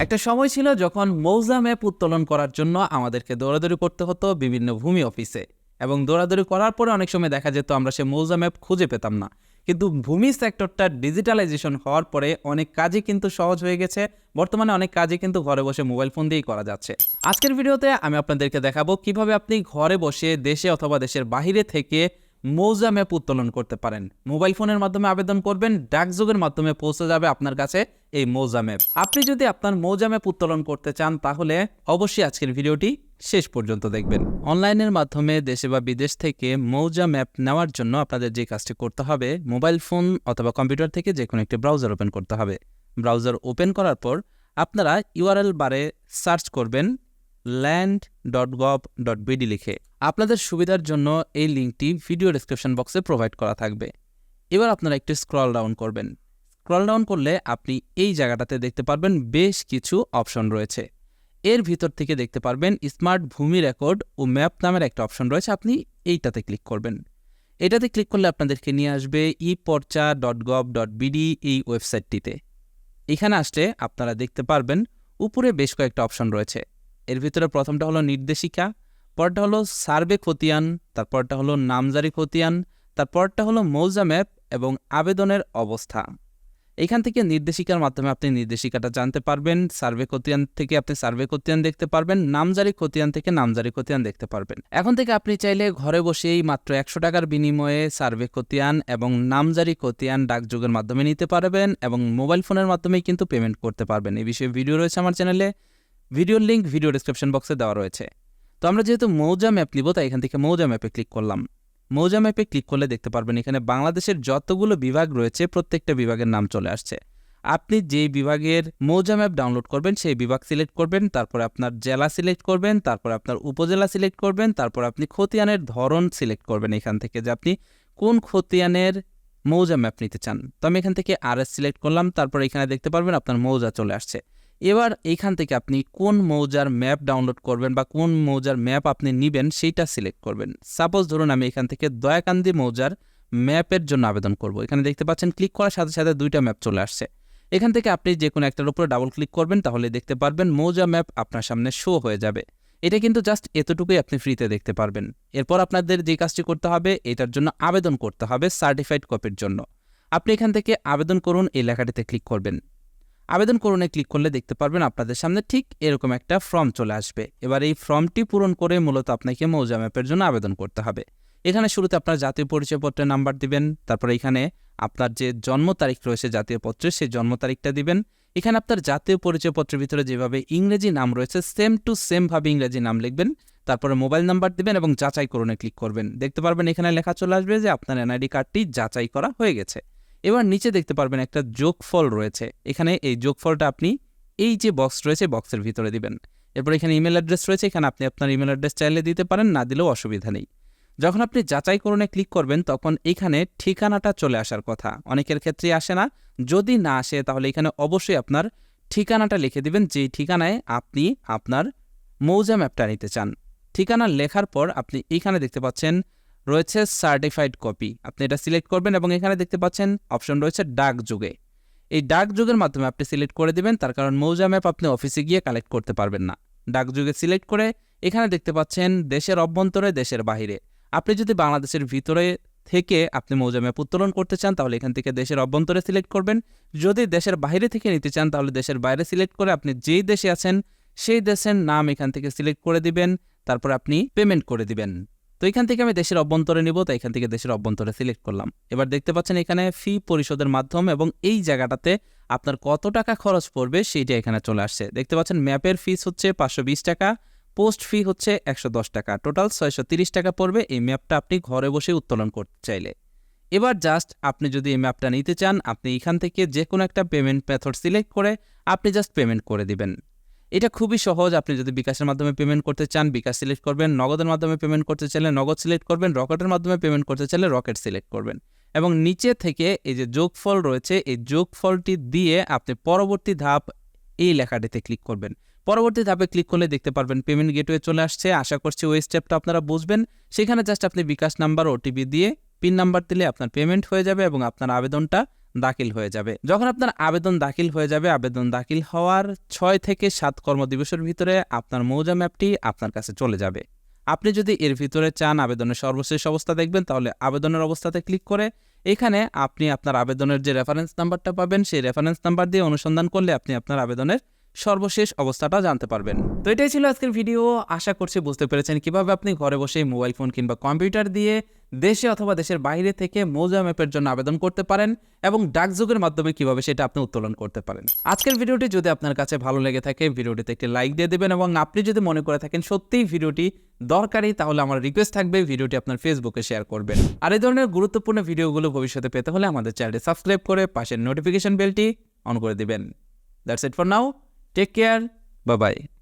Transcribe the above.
একটা সময় ছিল যখন মৌজা ম্যাপ উত্তোলন করার জন্য আমাদেরকে দৌড়াদৌড়ি করতে হতো বিভিন্ন ভূমি অফিসে। এবং দৌড়াদৌড়ি করার পরে অনেক সময় দেখা যেত আমরা সে মৌজা ম্যাপ খুঁজে পেতাম না। কিন্তু ভূমি সেক্টরটা ডিজিটালাইজেশন হওয়ার পরে অনেক কাজই কিন্তু সহজ হয়ে গেছে। বর্তমানে অনেক কাজই কিন্তু ঘরে বসে মোবাইল ফোন দিয়েই করা যাচ্ছে। আজকের ভিডিওতে আমি আপনাদেরকে দেখাবো কীভাবে আপনি ঘরে বসে দেশে অথবা দেশের বাইরে থেকে মৌজা ম্যাপ উত্তোলন করতে পারেন। মোবাইল ফোনের মাধ্যমে আবেদন করবেন ডাকযোগের মাধ্যমে পৌঁছে যাবে আপনার কাছে এই মৌজা ম্যাপ। আপনি যদি আপনার মৌজা ম্যাপ উত্তোলন করতে চান, তাহলে অবশ্যই আজকের ভিডিওটি শেষ পর্যন্ত দেখবেন। অনলাইনের মাধ্যমে দেশে বা বিদেশ থেকে মৌজা ম্যাপ নেওয়ার জন্য আপনাদের যে কাজটি করতে হবে, মোবাইল ফোন অথবা কম্পিউটার থেকে যে কোনো একটি ব্রাউজার ওপেন করতে হবে। ব্রাউজার ওপেন করার পর আপনারা ইউআরএল বারে সার্চ করবেন land dot gov dot BD লিখে। আপনাদের সুবিধার জন্য এই লিঙ্কটি ভিডিও ডিসক্রিপশন বক্সে প্রোভাইড করা থাকবে। এবার আপনারা একটু স্ক্রল ডাউন করবেন। স্ক্রল ডাউন করলে আপনি এই জায়গাটাতে দেখতে পারবেন বেশ কিছু অপশন রয়েছে। এর ভিতর থেকে দেখতে পারবেন স্মার্ট ভূমি রেকর্ড ও ম্যাপ নামের একটা অপশন রয়েছে, আপনি এইটাতে ক্লিক করবেন। এটাতে ক্লিক করলে আপনাদেরকে নিয়ে আসবে e porcha dot gov dot BD এই ওয়েবসাইটটিতে এখানে আসলে আপনারা দেখতে পারবেন উপরে বেশ কয়েকটা অপশন রয়েছে। এর ভিতরে প্রথমটা হলো নির্দেশিকা পরটা হলো সার্ভে খতিয়ান, তারপরটা হলো নামজারি খতিয়ান, তারপরটা হলো মৌজা ম্যাপ এবং আবেদনের অবস্থা। এখান থেকে নির্দেশিকার মাধ্যমে আপনি নির্দেশিকাটা জানতে পারবেন, সার্ভে খতিয়ান থেকে আপনি সার্ভে খতিয়ান দেখতে পারবেন, নামজারি খতিয়ান থেকে নামজারি খতিয়ান দেখতে পারবেন। এখন থেকে আপনি চাইলে ঘরে বসেই মাত্র একশো টাকার বিনিময়ে সার্ভে খতিয়ান এবং নামজারি খতিয়ান ডাকযোগের মাধ্যমে নিতে পারবেন এবং মোবাইল ফোনের মাধ্যমেই কিন্তু পেমেন্ট করতে পারবেন। এই বিষয়ে ভিডিও রয়েছে আমার চ্যানেলে। ভিডিওর লিঙ্ক ভিডিও ডিসক্রিপশন বক্সে দেওয়া রয়েছে। তো আমরা যেহেতু মৌজা ম্যাপ নিব, তাই এখান থেকে মৌজা ম্যাপে ক্লিক করলাম। মৌজা ম্যাপে ক্লিক করলে দেখতে পারবেন এখানে বাংলাদেশের যতগুলো বিভাগ রয়েছে, প্রত্যেকটা বিভাগের নাম চলে আসছে। আপনি যেই বিভাগের মৌজা ম্যাপ ডাউনলোড করবেন, সেই বিভাগ সিলেক্ট করবেন, তারপরে আপনার জেলা সিলেক্ট করবেন, তারপর আপনার উপজেলা সিলেক্ট করবেন, তারপর আপনি খতিয়ানের ধরন সিলেক্ট করবেন এখান থেকে যে আপনি কোন খতিয়ানের মৌজা ম্যাপ নিতে চান। তো আমি এখান থেকে আর এস সিলেক্ট করলাম, তারপর এখানে দেখতে পারবেন আপনার মৌজা চলে আসছে। এবার এইখান থেকে আপনি কোন মৌজার ম্যাপ ডাউনলোড করবেন বা কোন মৌজার ম্যাপ আপনি নেবেন সেইটা সিলেক্ট করবেন। সাপোজ ধরুন আমি এখান থেকে দয়াকান্দি মৌজার ম্যাপের জন্য আবেদন করব। এখানে দেখতে পাচ্ছেন ক্লিক করার সাথে সাথে দুইটা ম্যাপ চলে আসছে। এখান থেকে আপনি যে কোনো একটার উপরে ডাবল ক্লিক করবেন তাহলে দেখতে পারবেন মৌজা ম্যাপ আপনার সামনে শো হয়ে যাবে। এটা কিন্তু জাস্ট এতটুকুই আপনি ফ্রিতে দেখতে পারবেন। এরপর আপনাদের যে কাজটি করতে হবে, এটার জন্য আবেদন করতে হবে সার্টিফাইড কপির জন্য। আপনি এখান থেকে আবেদন করুন, এই লেখাটিতে ক্লিক করবেন। আবেদন করুনে ক্লিক করলে দেখতে পারবেন আপনাদের সামনে ঠিক এরকম একটা ফর্ম চলে আসবে। এবার এই ফর্মটি পূরণ করে মূলত আপনাকে মৌজা ম্যাপের জন্য আবেদন করতে হবে। এখানে শুরুতে আপনার জাতীয় পরিচয়পত্রের নাম্বার দিবেন, তারপরে এখানে আপনার যে জন্ম তারিখ রয়েছে জাতীয় পত্রে সেই জন্ম তারিখটা দিবেন। এখানে আপনার জাতীয় পরিচয়পত্রের ভিতরে যেভাবে ইংরেজি নাম রয়েছে সেম টু সেম ভাবে ইংরেজি নাম লিখবেন, তারপরে মোবাইল নাম্বার দিবেন এবং যাচাই করুনে ক্লিক করবেন। দেখতে পারবেন এখানে লেখা চলে আসবে যে আপনার এনআইডি কার্ডটি যাচাই করা হয়ে গেছে। এবার নিচে দেখতে পারবেন একটা যোগফল রয়েছে। এখানে এই যোগফলটা আপনি এই যে বক্স রয়েছে বক্সের ভিতরে দিবেন। এরপর এখানে ইমেল অ্যাড্রেস রয়েছে, এখানে আপনি আপনার ইমেল অ্যাড্রেস চাইলে দিতে পারেন, না দিলেও অসুবিধা নেই। যখন আপনি যাচাই যাচাইকরণে ক্লিক করবেন, তখন এখানে ঠিকানাটা চলে আসার কথা। অনেকের ক্ষেত্রে আসে না। যদি না আসে, তাহলে এখানে অবশ্যই আপনার ঠিকানাটা লিখে দিবেন, যেই ঠিকানায় আপনি আপনার মৌজা ম্যাপটা নিতে চান। ঠিকানা লেখার পর আপনি এখানে দেখতে পাচ্ছেন রয়েছে সার্টিফাইড কপি আপনি এটা সিলেক্ট করবেন এবং এখানে দেখতে পাচ্ছেন অপশন রয়েছে ডাক যুগে। এই ডাক যুগের মাধ্যমে আপনি সিলেক্ট করে দিবেন, তার কারণ মৌজা ম্যাপ আপনি অফিসে গিয়ে কালেক্ট করতে পারবেন না। ডাক যুগে সিলেক্ট করে এখানে দেখতে পাচ্ছেন দেশের অভ্যন্তরে, দেশের বাহিরে। আপনি যদি বাংলাদেশের ভিতরে থেকে আপনি মৌজা ম্যাপ উত্তোলন করতে চান, তাহলে এখান থেকে দেশের অভ্যন্তরে সিলেক্ট করবেন। যদি দেশের বাইরে থেকে নিতে চান, তাহলে দেশের বাইরে সিলেক্ট করে আপনি যেই দেশে আছেন, সেই দেশের নাম এখান থেকে সিলেক্ট করে দিবেন, তারপর আপনি পেমেন্ট করে দিবেন। তো এখান থেকে আমি দেশের অভ্যন্তরে নিব, তাই এখান থেকে দেশের অভ্যন্তরে সিলেক্ট করলাম। এবার দেখতে পাচ্ছেন এখানে ফি পরিশোধের মাধ্যম এবং এই জায়গাটাতে আপনার কত টাকা খরচ পড়বে সেইটা এখানে চলে আসছে। দেখতে পাচ্ছেন ম্যাপের ফিস হচ্ছে পাঁচশো বিশ টাকা পোস্ট ফি হচ্ছে একশো দশ টাকা। টোটাল ছয়শো টাকা পড়বে, এই ম্যাপটা আপনি ঘরে বসে উত্তোলন করতে চাইলে। এবার জাস্ট আপনি যদি এই ম্যাপটা নিতে চান, আপনি এখান থেকে যে কোনো একটা পেমেন্ট মেথড সিলেক্ট করে আপনি জাস্ট পেমেন্ট করে দিবেন। এটা খুবই সহজ। আপনি যদি বিকাশের মাধ্যমে পেমেন্ট করতে চান, বিকাশ সিলেক্ট করবেন, নগদের মাধ্যমে পেমেন্ট করতে চাইলে নগদ সিলেক্ট করবেন, রকেটের মাধ্যমে পেমেন্ট করতে চাইলে রকেট সিলেক্ট করবেন। এবং নিচে থেকে এই যে যোগফল রয়েছে, এই যোগফলটি দিয়ে আপনি পরবর্তী ধাপ এই লেখাটিতে ক্লিক করবেন। পরবর্তী ধাপে ক্লিক করলে দেখতে পারবেন পেমেন্ট গেটওয়ে চলে আসছে। আশা করছি ওই স্টেপটা আপনারা বুঝবেন। সেখানে জাস্ট আপনি বিকাশ নাম্বার ওটিপি দিয়ে পিন নাম্বার দিলে আপনার পেমেন্ট হয়ে যাবে এবং আপনার আবেদনটা দাখিল হয়ে যাবে। যখন আপনার আবেদন দাখিল হয়ে যাবে, আবেদন দাখিল হওয়ার ছয় থেকে সাত কর্মদিবসের ভিতরে আপনার মৌজা ম্যাপটি আপনার কাছে চলে যাবে। আপনি যদি এর ভিতরে চান আবেদনের সর্বশেষ অবস্থা দেখবেন, তাহলে আবেদনের অবস্থাতে ক্লিক করে এখানে আপনি আপনার আবেদনের যে রেফারেন্স নাম্বারটা পাবেন, সেই রেফারেন্স নাম্বার দিয়ে অনুসন্ধান করলে আপনি আপনার আবেদনের সর্বশেষ অবস্থাটা জানতে পারবেন। তো এটাই ছিল আজকের ভিডিও। আশা করছি বুঝতে পেরেছেন কীভাবে আপনি ঘরে বসে মোবাইল ফোন কিংবা কম্পিউটার দিয়ে দেশে অথবা দেশের বাইরে থেকে মৌজা ম্যাপের জন্য আবেদন করতে পারেন এবং ডাকযোগের মাধ্যমে কীভাবে সেটা আপনি উত্তোলন করতে পারেন। আজকের ভিডিওটি যদি আপনার কাছে ভালো লেগে থাকে, ভিডিওটিতে একটি লাইক দিয়ে দেবেন এবং আপনি যদি মনে করে থাকেন সত্যিই ভিডিওটি দরকারি, তাহলে আমার রিকোয়েস্ট থাকবে ভিডিওটি আপনার ফেসবুকে শেয়ার করবেন। আর এই ধরনের গুরুত্বপূর্ণ ভিডিওগুলো ভবিষ্যতে পেতে হলে আমাদের চ্যানেলটি সাবস্ক্রাইব করে পাশের নোটিফিকেশন বেলটি অন করে দিবেন। That's it for now take care bye